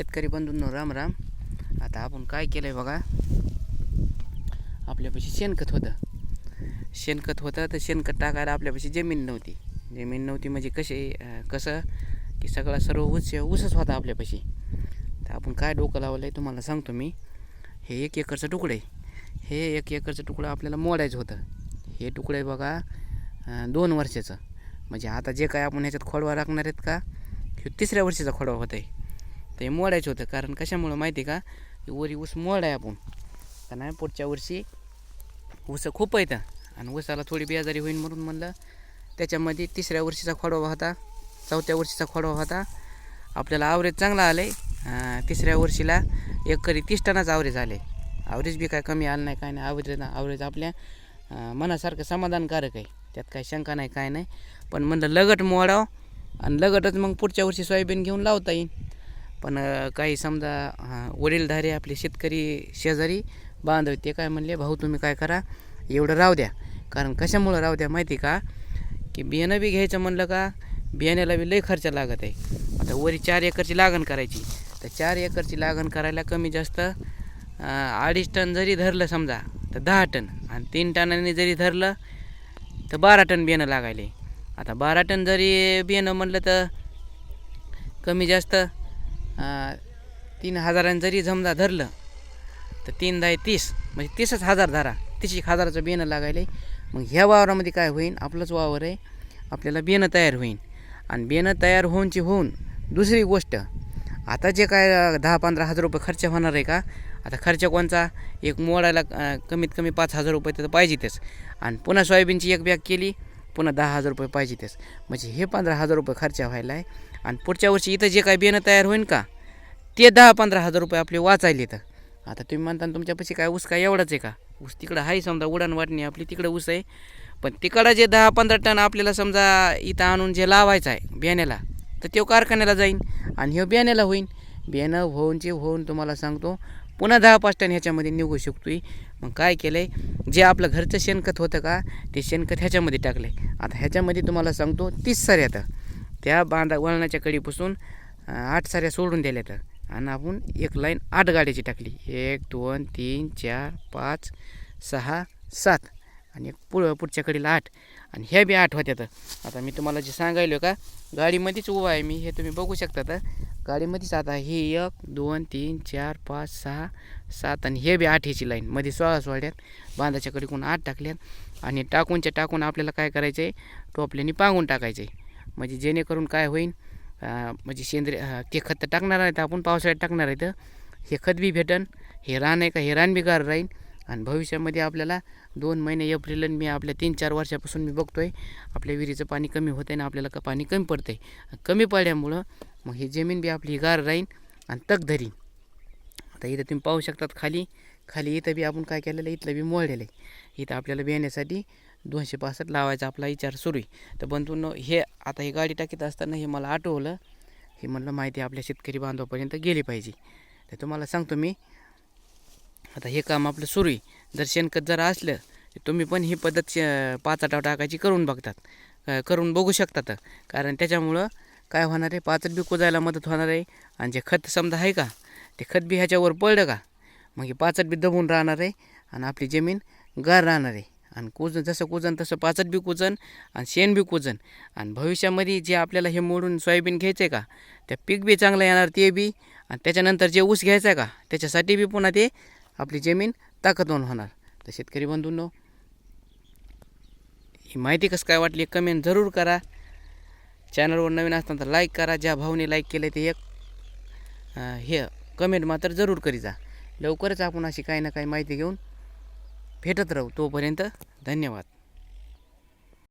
शेतकरी बंधूंनो राम राम. आता आपण काय केलं आहे बघा? आपल्यापाशी शेणखत होतं. शेणखत होतं तर शेणखत टाकायला आपल्यापाशी जमीन नव्हती. जमीन नव्हती म्हणजे कसे कसं? की सगळा सर्व ऊस ऊसच होता आपल्यापाशी. तर आपण काय डोकं लावलं आहे तुम्हाला सांगतो मी. हे एक एकरचं तुकडं आहे. हे एक एकरचं तुकडं आपल्याला मोडायचं होतं. हे तुकडं आहे बघा दोन वर्षाचं. म्हणजे आता जे काय आपण ह्याच्यात खोडवा राखणार आहेत का? हे तिसऱ्या वर्षीचा खोडवा होत आहे ते मोडायचं होतं. कारण कशामुळं माहिती आहे का? की वरी ऊस मोड आहे आपण. कारण नाही पुढच्या वर्षी ऊस खूप येतं आणि ऊसाला थोडी बेजारी होईल म्हणून म्हणलं. त्याच्यामध्ये तिसऱ्या वर्षीचा खोडवा होता चौथ्या वर्षीचा खोडवा होता. आपल्याला आवरेज चांगला आलं आहे तिसऱ्या वर्षीला एकरी तीस टनाच आवरेज आले आवरेज बी काय कमी आलं नाही काय नाही. आवरेज आवरेज आपल्या मनासारखं समाधानकारक आहे. त्यात काही शंका नाही काय नाही. पण म्हणलं लगट मोडाव. आणि लगटच मग पुढच्या वर्षी सोयाबीन घेऊन लावता येईल पण काही समजा वडीलधारे आपले शेतकरी शेजारी बांधव ते काय म्हणले भाऊ तुम्ही काय करा एवढं राहू द्या. कारण कशामुळं राहू द्या माहिती का? की बियाणं बी घ्यायचं म्हणलं का बियाण्याला बी लई खर्च लागत आहे. आता वरी चार एकरची लागण करायची. तर चार एकरची लागण करायला कमी जास्त अडीच टन जरी धरलं समजा तर दहा टन. आणि तीन टनाने जरी धरलं तर बारा टन बियाणं लागायले. आता बारा टन जरी बियाणं म्हणलं तर कमी जास्त तीन हजारांनी जरी जमदा धरलं तर तीन दाय तीस. म्हणजे तीसच हजार धरा. तीस एक हजाराचं बेणं लागायला मग ह्या वावरामध्ये काय होईल आपलंच वावर आहे. आपल्याला बेणं तयार होईल आणि बेणं तयार होऊनची होऊन दुसरी गोष्ट आता जे काय दहा पंधरा हजार रुपये खर्च होणार आहे का? आता खर्च कोणचा? एक मोडायला कमीत कमी पाच हजार रुपये तर पाहिजेतच. आणि पुन्हा सोयाबीनची एक बॅग केली. पुन्हा दहा हजार रुपये पाहिजेतच म्हणजे हे पंधरा हजार रुपये खर्च व्हायला आहे. आणि पुढच्या वर्षी इथं जे काय बियाणं तयार होईल का ते दहा पंधरा हजार रुपये आपले वाचायले इथं आता तुम्ही म्हणता तुमच्यापाशी काय ऊस काय एवढाच आहे का? ऊस तिकडं आहे समजा उडाण वाटणी आपली तिकडं ऊस आहे. पण तिकडं जे दहा पंधरा टन आपल्याला समजा इथं आणून जे लावायचं आहे बियाण्याला तर तो कारखान्याला जाईन. आणि हे बियाण्याला होईन. बियाणं होऊन जे होऊन तुम्हाला सांगतो पुन्हा दहा पाच टन ह्याच्यामध्ये निघू शकतोय. मग काय केलं आहे जे आपलं घरचं शेणखत होतं का ते शेणखत ह्याच्यामध्ये टाकलं आहे आता ह्याच्यामध्ये तुम्हाला सांगतो तीस साऱ्या आता त्या बांधा वळणाच्या कडीपासून आठ साऱ्या सोडून दिल्या तर. आणि आपण एक लाईन आठ गाड्याची टाकली. एक दोन तीन चार पाच सहा सात. आणि एक पुढं पुढच्या कडीला आठ. आणि ह्या बी आठ होत्या तर. आता मी तुम्हाला जे सांगायलो का गाडीमध्येच उभा आहे मी हे तुम्ही बघू शकता तर. गाडीमध्येच आता हे एक दोन तीन चार पाच सहा सात आणि हे बी आठ ह्याची लाईन. मध्ये सोळा सोळ्यात बांधाच्या कडीकडून आठ टाकल्यात. आणि टाकूनच्या टाकून आपल्याला काय करायचं आहे टोपल्याने पांगून टाकायचं आहे म्हणजे जेणेकरून काय होईल म्हणजे सेंद्रिय ते खत तर टाकणार आहे तर आपण पावसाळ्यात टाकणार आहे तर हे खत बी भेटन. हे रान आहे का? हे रान बी गार राहील आणि भविष्यामध्ये आपल्याला दोन महिने एप्रिल आणि मी आपल्या तीन चार वर्षापासून मी बघतो आहे आपल्या विहिरीचं पाणी कमी होतं आहे ना आपल्याला का पाणी कमी पडतं आहे कमी पडल्यामुळं मग ही जमीन बी आपली गार राहीन आणि तग धरीन. आता इथं तुम्ही पाहू शकतात खाली खाली इथं बी आपण काय केलेलं आहे इथलं बी मोडलेलं आहे. इथं आपल्याला बियाण्यासाठी दोनशे पासष्ट लावायचा आपला विचार सुरू आहे. तर बंधूंनो हे आता ही गाडी टाकीत असताना हे मला आठवलं. हे म्हणलं माहिती आपल्या शेतकरी बांधवापर्यंत गेली पाहिजे. तर तुम्हाला सांगतो मी आता हे काम आपलं सुरू आहे. जर शेणखत जर असलं तर तुम्ही पण ही पद्धत श- पाचाटाव टाकायची करून बघतात. करून बघू शकतात कारण त्याच्यामुळं काय होणार आहे पाचट बी कुजायला मदत होणार आहे. आणि जे खत समजा आहे का ते खत बी ह्याच्यावर पडलं का मग हे पाचट बी दबून राहणार आहे आणि आपली जमीन गार राहणार आहे. आणि कुजन जसं कुजन तसं पाचट बी कुजन आणि शेण बी कुजन. आणि भविष्यामध्ये जे आपल्याला हे मोडून सोयाबीन घ्यायचं आहे का त्या पीक बी चांगलं येणार ते बी. आणि त्याच्यानंतर जे ऊस घ्यायचं आहे का त्याच्यासाठी बी पुन्हा ते आपली जमीन ताकदवान होणार. तर शेतकरी बंधूंनो ही माहिती कसं काय वाटली कमेंट जरूर करा. चॅनलवर नवीन असताना तर लाईक करा. ज्या भाऊने लाईक केलं ते एक हे कमेंट मात्र जरूर करी जा. लवकरच आपण अशी काही ना काही माहिती घेऊन भेटत राहू. तोपर्यंत धन्यवाद.